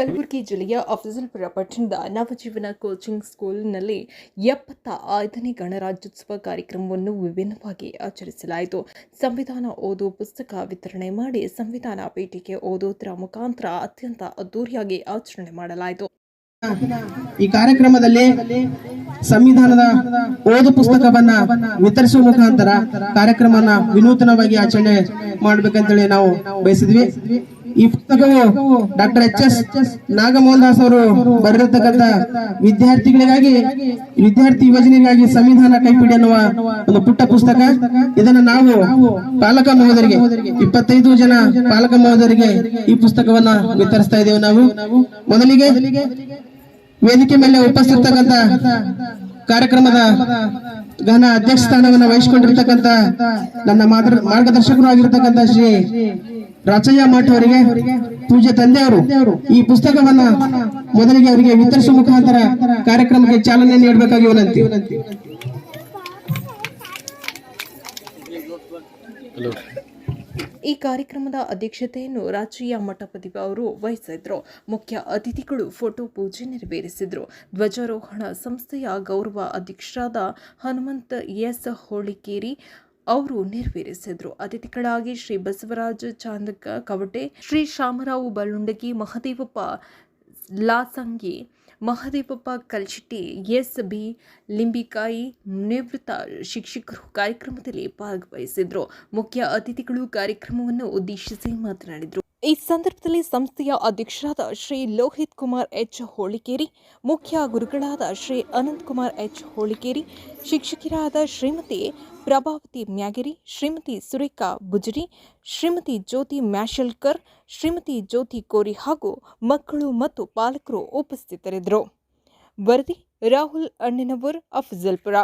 ಕಲಬುರಗಿ ಜಿಲ್ಲೆಯ ಅಫಜಲ್ಪುರ ಪಟ್ಟಣದ ನವಜೀವನ ಕೋಚಿಂಗ್ ಸ್ಕೂಲ್ನಲ್ಲಿ ಎಪ್ಪತ್ತ ಐದನೇ ಗಣರಾಜ್ಯೋತ್ಸವ ಕಾರ್ಯಕ್ರಮವನ್ನು ವಿಭಿನ್ನವಾಗಿ ಆಚರಿಸಲಾಯಿತು. ಸಂವಿಧಾನ ಓದು ಪುಸ್ತಕ ವಿತರಣೆ ಮಾಡಿ ಸಂವಿಧಾನ ಪೀಠಿಕೆ ಓದೋದರ ಮುಖಾಂತರ ಅತ್ಯಂತ ಅದ್ದೂರಿಯಾಗಿ ಆಚರಣೆ ಮಾಡಲಾಯಿತು. ಈ ಕಾರ್ಯಕ್ರಮದಲ್ಲಿ ಸಂವಿಧಾನದ ಓದು ಪುಸ್ತಕವನ್ನ ವಿತರಿಸುವ ಮುಖಾಂತರ ಕಾರ್ಯಕ್ರಮನ ವಿನೂತನವಾಗಿ ಆಚರಣೆ ಮಾಡ್ಬೇಕಂತೇಳಿ ನಾವು ಬಯಸಿದ್ವಿ. ಈ ಪುಸ್ತಕವು doctor H S Nagamohan Das ಅವರು ಬರೆದಿರತಕ್ಕಂತ ವಿದ್ಯಾರ್ಥಿಗಳಿಗಾಗಿ, ವಿದ್ಯಾರ್ಥಿ ಯುವಜನಿಗಾಗಿ ಸಂವಿಧಾನ ಕೈಪಿಡಿ ಅನ್ನುವ ಒಂದು ಪುಟ್ಟ ಪುಸ್ತಕ. ಇದನ್ನ ನಾವು ಪಾಲಕ ಮಹೋದರಿಗೆ, ಇಪ್ಪತ್ತೈದು ಜನ ಪಾಲಕ ಮಹೋದರಿಗೆ ಈ ಪುಸ್ತಕವನ್ನ ವಿತರಿಸ್ತಾ ಇದ್ದೇವೆ ನಾವು. ಮೊದಲಿಗೆ ವೇದಿಕೆ ಮೇಲೆ ಉಪಸ್ಥಿತಕ್ಕಂತ ಕಾರ್ಯಕ್ರಮದ ಘನ ಅಧ್ಯಕ್ಷ ಸ್ಥಾನವನ್ನು ವಹಿಸಿಕೊಂಡಿರ್ತಕ್ಕಂತ ನನ್ನ ಮಾತೃ ಮಾರ್ಗದರ್ಶಕರು ಆಗಿರ್ತಕ್ಕಂಥ ಶ್ರೀ ರಾಚಯ್ಯ ಮಠ ಅವರಿಗೆ ತಂದೆ ತಂದೆಯವರು ಈ ಪುಸ್ತಕವನ್ನ ಮೊದಲಿಗೆ ಅವರಿಗೆ ವಿತರಿಸುವ ಮುಖಾಂತರ ಕಾರ್ಯಕ್ರಮಕ್ಕೆ ಚಾಲನೆ ನೀಡಬೇಕಾಗಿ ವಿನಂತಿ. ಈ ಕಾರ್ಯಕ್ರಮದ ಅಧ್ಯಕ್ಷತೆಯನ್ನು ರಾಜಯ್ಯ ಮಠಪತಿ ಅವರು ವಹಿಸಿದ್ರು. ಮುಖ್ಯ ಅತಿಥಿಗಳು ಫೋಟೋ ಪೂಜೆ ನೆರವೇರಿಸಿದ್ರು. ಧ್ವಜಾರೋಹಣ ಸಂಸ್ಥೆಯ ಗೌರವ ಅಧ್ಯಕ್ಷರಾದ ಹನುಮಂತ ಎಸ್ ಹೋಳಿಕೇರಿ ಅವರು ನೆರವೇರಿಸಿದ್ರು. ಅತಿಥಿಗಳಾಗಿ ಶ್ರೀ ಬಸವರಾಜ ಚಾಂದಕ ಕವಟೆ, ಶ್ರೀ ಶಾಮರಾವ್ ಬಲುಂಡಗಿ ಮಹದೇವಪ್ಪ ಲಾಸಂಗಿ, ಮಹದೇವಪ್ಪ ಕಲ್ಚಿಟ್ಟಿ ಎಸ್. ಬಿ. ಲಿಂಬಿಕಾಯಿ ನಿವೃತ್ತ ಶಿಕ್ಷಕರು ಕಾರ್ಯಕ್ರಮದಲ್ಲಿ ಭಾಗವಹಿಸಿದ್ರು. ಮುಖ್ಯ ಅತಿಥಿಗಳು ಕಾರ್ಯಕ್ರಮವನ್ನು ಉದ್ದೇಶಿಸಿ ಮಾತನಾಡಿದರು. ಈ ಸಂದರ್ಭದಲ್ಲಿ ಸಂಸ್ಥೆಯ ಅಧ್ಯಕ್ಷರಾದ ಶ್ರೀ ಲೋಹಿತ್ ಕುಮಾರ್ ಎಚ್ ಹೋಳಿಕೇರಿ, ಮುಖ್ಯ ಗುರುಗಳಾದ ಶ್ರೀ ಅನಂತ್ ಕುಮಾರ್ ಎಚ್ ಹೋಳಿಕೇರಿ ಶಿಕ್ಷಕಿಯರಾದ ಶ್ರೀಮತಿ ಪ್ರಭಾವತಿ ಮ್ಯಾಗಿರಿ, ಶ್ರೀಮತಿ ಸುರೇಖಾ ಬುಜರಿ ಶ್ರೀಮತಿ ಜ್ಯೋತಿ ಮ್ಯಾಶಲ್ಕರ್, ಶ್ರೀಮತಿ ಜ್ಯೋತಿ ಕೋರಿ ಹಾಗೂ ಮಕ್ಕಳು ಮತ್ತು ಪಾಲಕರು ಉಪಸ್ಥಿತರಿದ್ದರು. ವರದಿ ರಾಹುಲ್ ಅಣ್ಣನವರ್ ಅಫಜಲ್ಪುರ.